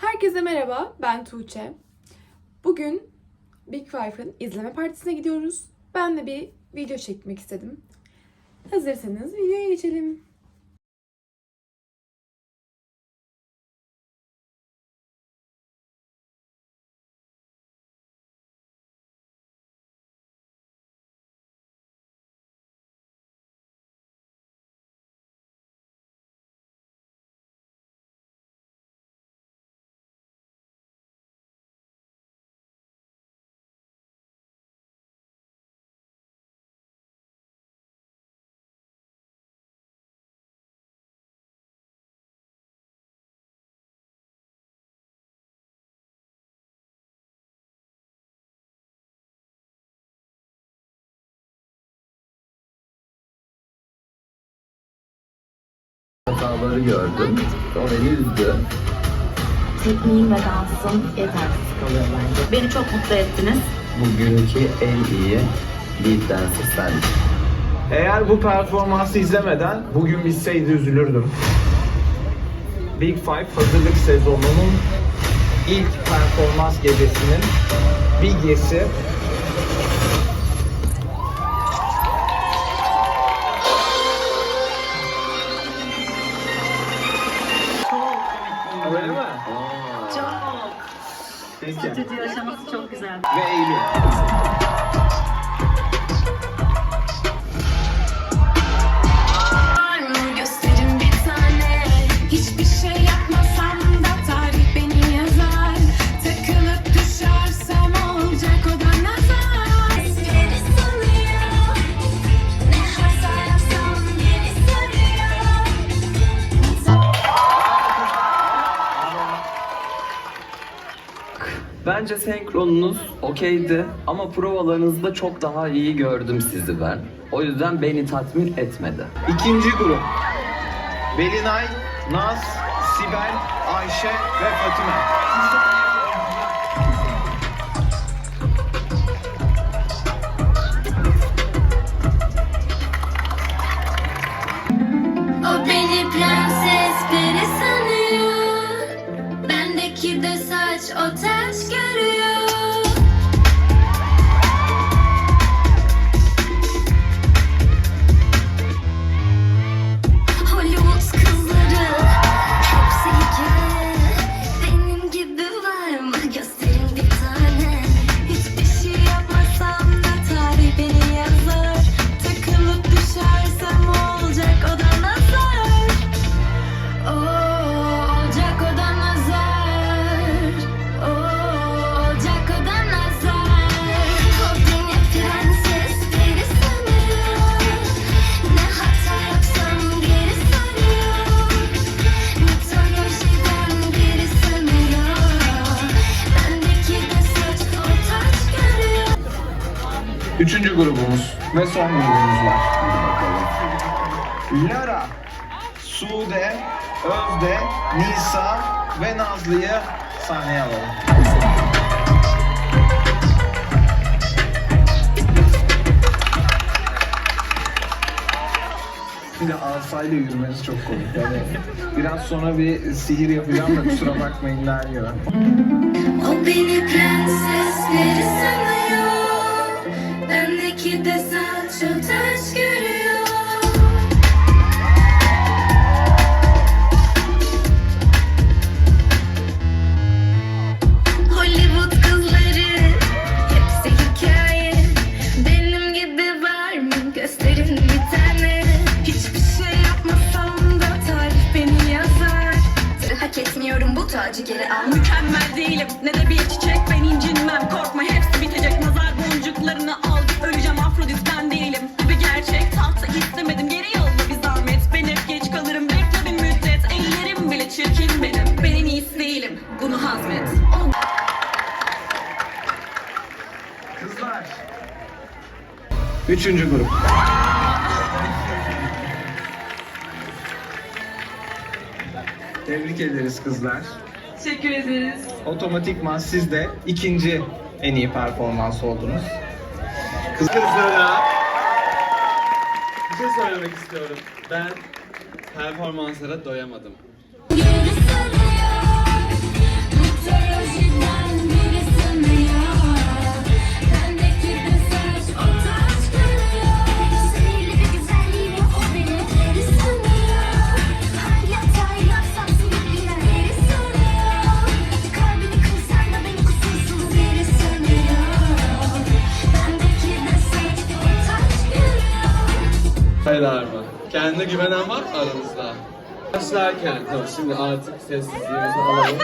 Herkese merhaba, ben Tuğçe. Bugün Big Five'ın izleme partisine gidiyoruz. Ben de bir video çekmek istedim. Hazırsanız videoya geçelim. Hataları gördüm. O beni üzdü. Tekniğin ve dansın yetersiz kalıyor bence. Beni çok mutlu ettiniz. Bugünkü en iyi lead dancer sendin. Eğer bu performansı izlemeden bugün bitseydi üzülürdüm. Big Five hazırlık sezonunun ilk performans gecesinin biggesi Stüdyo aşaması çok güzel. Ve Eylül. Bence senkronunuz okeydi ama provalarınızda çok daha iyi gördüm sizi ben. O yüzden beni tatmin etmedi. İkinci grup. Belinay, Naz, Sibel, Ayşe ve Fatime. O beni prenses peri sanıyor Bendeki de saç o Üçüncü grubumuz ve son grubumuz var. Lara, Sude, Özde, Nisa ve Nazlı'yı sahneye alalım. Şimdi asayla yürümeniz çok komik. Yani biraz sonra bir sihir yapacağım da kusura bakmayın dermiyor. O beni prensesleri sanıyor Bendeki de saç o ters Üçüncü grup. Tebrik ederiz kızlar. Teşekkür ederiz Otomatikman siz de ikinci en iyi performans oldunuz. Kız Kızlara bir şey söylemek istiyorum. Ben performanslara doyamadım. Olaylar mı? Kendine güvenen var mı aranızda? Başlarken, tamam şimdi artık sessizliğimizi alalım.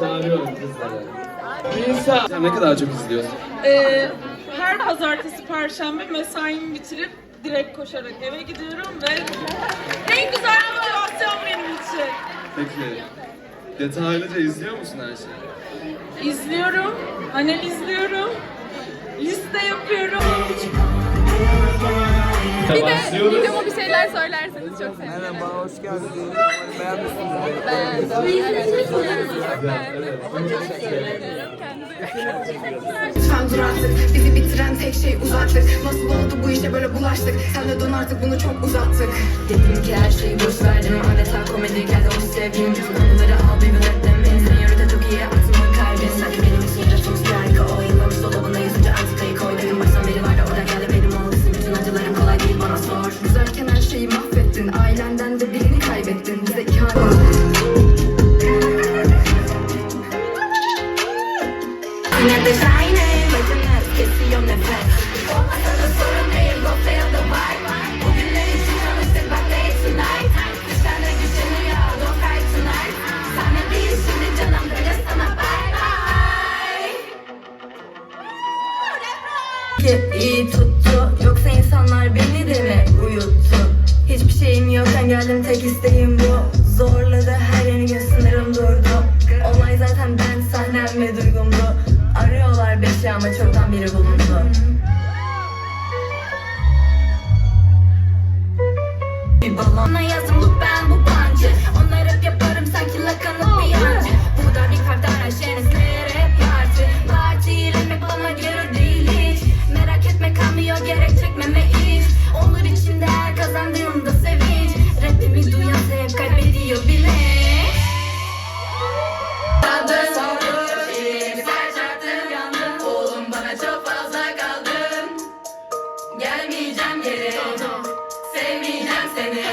Çağırıyorum kızları. Nisa, sen ne kadar çok izliyorsun? Ee, her pazartesi, perşembe mesaimi bitirip direkt koşarak eve gidiyorum ve en güzel motivasyon benim için. Peki, detaylıca izliyor musun her şeyi? İzliyorum, analizliyorum, liste yapıyorum. Bir de videoma bir şeyler söylerseniz çok sevinirim. Merhaba, hoş geldiniz. Beğenmişsiniz. Lütfen dur artık. Bizi bitiren tek şey uzaklık. Nasıl oldu bu işe böyle bulaştık? Sen de dön artık bunu çok uzattık. Dedim ki her şeyi boş verdim Adeta komedi geldi o sevdiğim konuları al. Bir müddetim Benzin yürüte çok iyi Ailenden de birini kaybettin Bize ihanet Yine de shine Bacımız kesiyor nefes. Olmasa da sorun değil Go feel the vibe Bugünler için çalıştık bak day tonight. De güçleniyor Don't cry tonight. Sana değil şimdi canım böyle sana bye bye Ki iyi tuttu Yoksa insanlar beni de mi uyuttu Hiçbir şeyim yokken geldim tek isteğim bu. Zorladı her yeni gün sınırım durdu. Olay zaten ben sahnem ve duygumdu. Arıyorlar beşi ama çoktan biri bulundu. Bir balona yazdım Geri Sevmeyeceğim seni.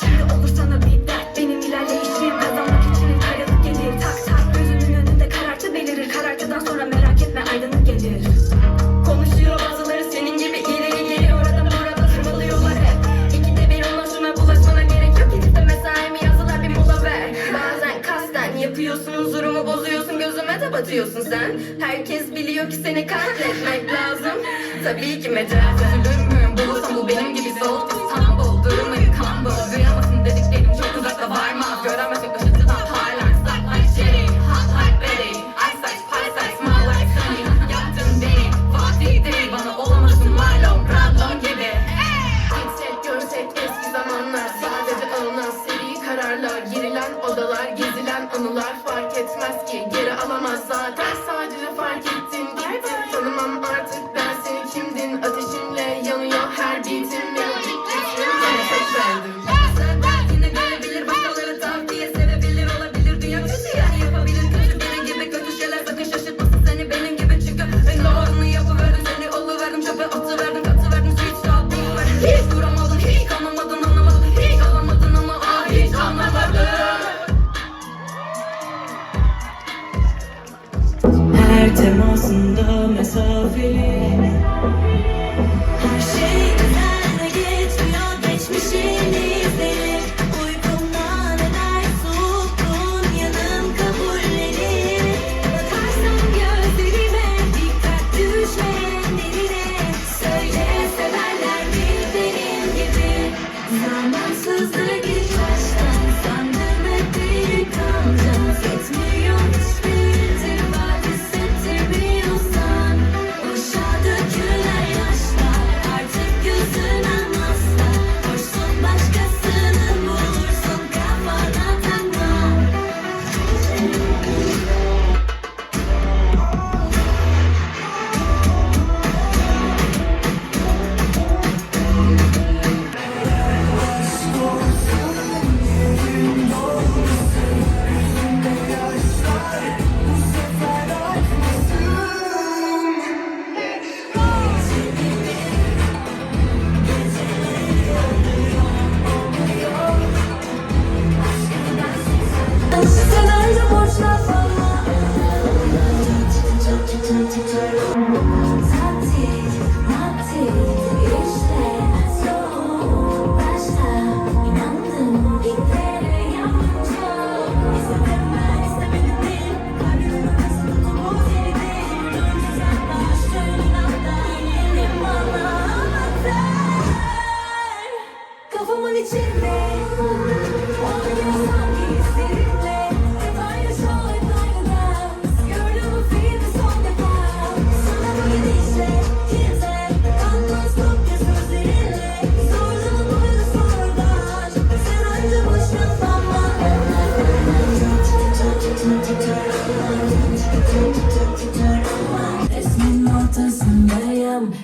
Şimdi olur bir dert. Benim ilerleyişim kazanmak için ayrılık gelir. Tak tak. Gözünün önünde karartı belirir. Karartıdan sonra merak etme aydınlık gelir. Konuşuyor bazıları senin gibi ileri geliyor Adam burada tırmalıyorlar hep. İkide bir ona şuna bulaşmana gerek yok. Gidip de mesaimi yazılar bir mola ver. Bazen kasten yapıyorsun huzurumu bozuyorsun Gözüme de batıyorsun sen. Herkes biliyor ki seni katletmek lazım. Tabii ki mecaz Thank you. wonder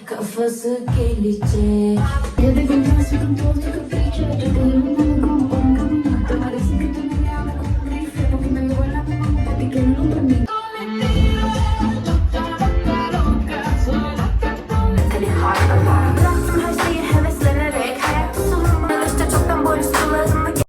kafası gelecek. Ya da günden sıkıntı oldu kapıyı çözdü